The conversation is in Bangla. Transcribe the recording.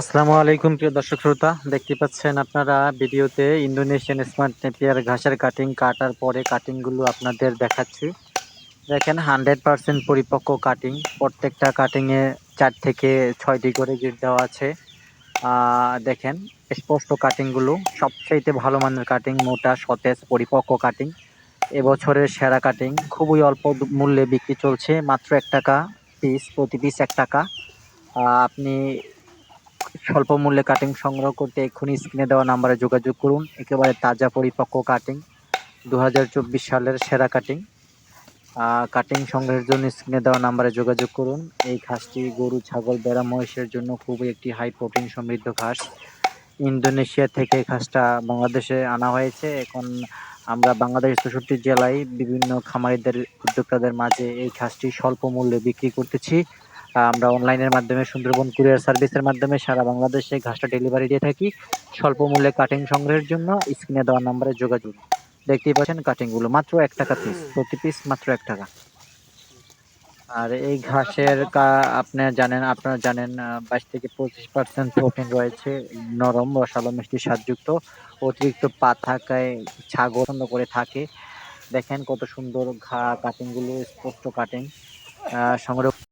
আসসালামু আলাইকুম, প্রিয় দর্শক শ্রোতা। দেখতে পাচ্ছেন আপনারা ভিডিওতে ইন্দোনেশিয়ান স্মার্ট নেপিয়ার ঘাসের কাটিং কাটার পরে কাটিংগুলো আপনাদের দেখাচ্ছি। দেখেন হান্ড্রেড পার্সেন্ট পরিপক্ক কাটিং প্রত্যেকটা কাটিংয়ে চার থেকে ছয়টি করে গিট দেওয়া আছে। দেখেন, স্পষ্ট কাটিংগুলো সবচাইতে ভালো মানের কাটিং মোটা, সতেজ, পরিপক্ক কাটিং এবছরের সেরা কাটিং খুবই অল্প মূল্যে বিক্রি চলছে। মাত্র এক টাকা পিস প্রতি পিস এক টাকা। আপনি স্বল্প মূল্যে কাটিং সংগ্রহ করতে এক্ষুনি স্ক্রিনে দেওয়া নাম্বারে যোগাযোগ করুন। একেবারে তাজা পরিপক্ক কাটিং দু হাজার চব্বিশ সালের সেরা কাটিং কাটিং সংগ্রহের জন্য স্ক্রিনে দেওয়া নাম্বারে যোগাযোগ করুন। এই ঘাসটি গরু, ছাগল, বেড়া, মহিষের জন্য খুবই একটি হাই প্রোটিন সমৃদ্ধ ঘাস। ইন্দোনেশিয়া থেকে ঘাসটা বাংলাদেশে আনা হয়েছে। এখন আমরা বাংলাদেশ চৌষট্টি জেলায় বিভিন্ন খামারিদের, উদ্যোক্তাদের মাঝে এই ঘাসটি স্বল্প মূল্যে বিক্রি করতেছি। আমরা অনলাইনের মাধ্যমে সুন্দরবন কুরিয়ার সার্ভিসের মাধ্যমে সারা বাংলাদেশে ঘাসটা ডেলিভারি দিয়ে থাকি। স্বল্প মূল্যে কাটিং সংগ্রহের জন্য স্ক্রিনে দেওয়া নাম্বারে যোগাযোগ। দেখতেই পাচ্ছেন কাটিংগুলো মাত্র এক টাকা পিস প্রতি পিস মাত্র এক টাকা। আর এই ঘাসের আপনি জানেন, আপনারা জানেন বাইশ থেকে পঁচিশ পার্সেন্ট প্রোটিন রয়েছে, নরম, রসালো, মিষ্টি স্বাদযুক্ত, অতিরিক্ত পা থাকায় ছাগল পছন্দ করে থাকে। দেখেন কত সুন্দর ঘা কাটিংগুলো স্পষ্ট কাটিং সংগ্রহ